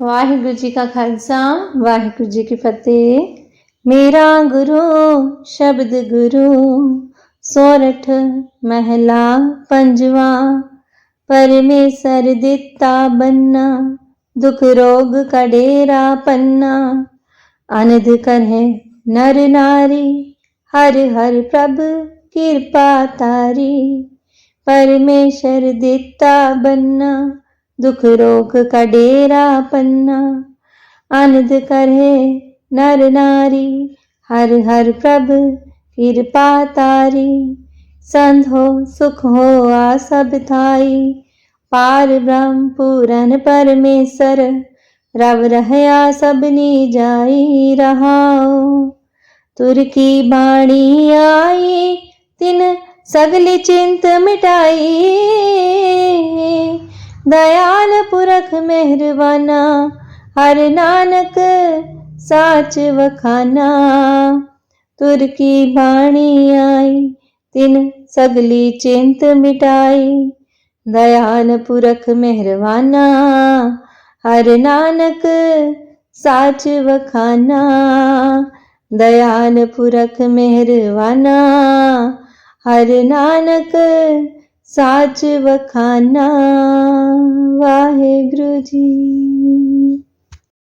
ਵਾਹਿਗੁਰੂ ਜੀ ਕਾ ਖਾਲਸਾ, ਵਾਹਿਗੁਰੂ ਜੀ ਕੀ ਫਤਿਹ। ਮੇਰਾ ਗੁਰੂ, ਸ਼ਬਦ ਗੁਰੂ, ਸੋਰਠ ਮਹਿਲਾ ਪੰਜਵਾ, ਪਰਮੇਸ਼ਰ ਦਿੱਤਾ ਬੰਨਾ, ਦੁਖ ਰੋਗ ਕੜੇਰਾ ਪੰਨਾ। ਅਨੰਦ ਕਰਹਿ ਨਰ ਨਾਰੀ, ਹਰ ਹਰ ਪ੍ਰਭ ਕਿਰਪਾ ਤਾਰੀ। ਪਰਮੇਸ਼ਰ ਦਿੱਤਾ ਬੰਨਾ ਦੁਖ ਰੋਗ ਕਾ ਡੇਰਾ ਪੰਨਾ। ਆਨੰਦ ਕਰੇ ਨਰ ਨਾਰੀ, ਹਰ ਹਰ ਪ੍ਰਭ ਕਿਰਪਾ ਤਾਰੀ। ਸੰਧ ਹੋ, ਸੁਖ ਹੋ, ਆ ਸਭ ਥਾਈ। ਪਾਰ ਬ੍ਰਹਮ ਪੂਰਨ ਪਰਮੇਸ਼ਰ, ਰਵ ਰਹਿਆ ਸਭਨੀ ਜਾਈ ਰਹਾਉ। ਤੁਰ ਕੀ ਬਾਣੀ ਆਈ, ਤਿਨ ਸਗਲੀ ਚਿੰਤ ਮਿਟਾਈ। ਦਇਆਲ ਪੁਰਖ ਮਿਹਰਬਾਨਾ ਹਰ ਨਾਨਕ ਸਾਚ ਵਖਾਨਾ ਤੁਰ ਕੀ ਬਾਣੀ ਆਈ ਤਿਨ ਸਗਲੀ ਚਿੰਤ ਮਿਟਾਈ ਦਇਆਲ ਪੁਰਖ ਮਿਹਰਬਾਨਾ ਹਰ ਨਾਨਕ ਸਾਚ ਵਖਾਨਾ ਦਇਆਲ ਪੁਰਖ ਮਿਹਰਬਾਨਾ ਹਰ ਨਾਨਕ ਸਾਚ ਵਖਾਨਾ ਵਾਹਿਗੁਰੂ ਜੀ।